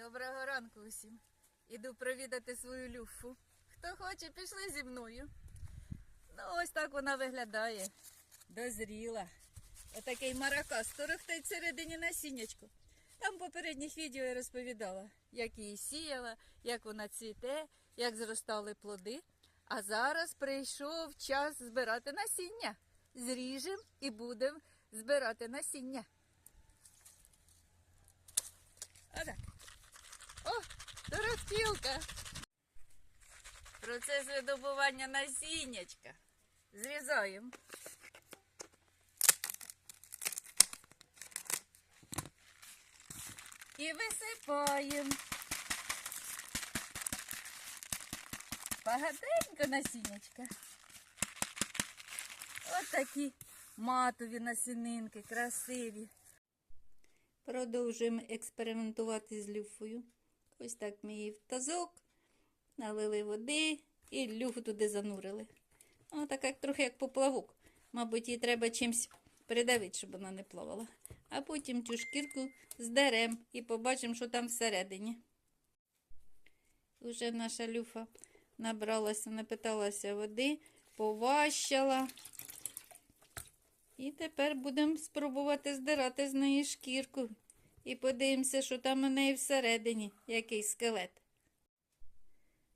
Доброго ранку усім. Іду провідати свою люфу. Хто хоче, пішли зі мною. Ну, ось так вона виглядає. Дозріла. Отакий маракас торохтить всередині насіннячку. Там попередніх відео я розповідала, як її сіяла, як вона цвіте, як зростали плоди. А зараз прийшов час збирати насіння. Зріжемо і будемо збирати насіння. Торохтілка. Процес видобування насіннячка. Зрізаємо. І висипаємо. Багатенько насіннячка. От такі матові насінинки, красиві. Продовжуємо експериментувати з люфою. Ось так ми її в тазок, налили води і люфу туди занурили. Вона така як трохи як поплавок. Мабуть, їй треба чимось придавити, щоб вона не плавала. А потім цю шкірку здеремо і побачимо, що там всередині. Уже наша люфа набралася, напиталася води, поващала. І тепер будемо спробувати здирати з неї шкірку. І подивимося, що там у неї всередині, який скелет.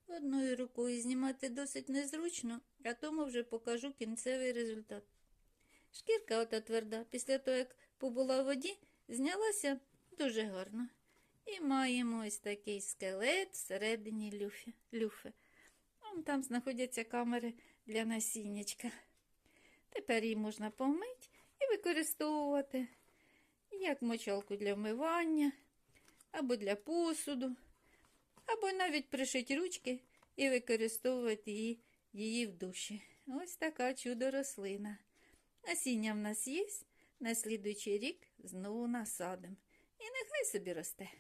Одною рукою знімати досить незручно, а тому вже покажу кінцевий результат. Шкірка ота тверда, після того, як побула в воді, знялася дуже гарно. І маємо ось такий скелет всередині люфи. люфи. Вон там знаходяться камери для насіннячка. Тепер її можна помити і використовувати як мочалку для вмивання, або для посуду, або навіть пришити ручки і використовувати її, її в душі. Ось така чудо рослина. Насіння в нас є, на слідуючий рік знову насадимо. І нехай собі росте.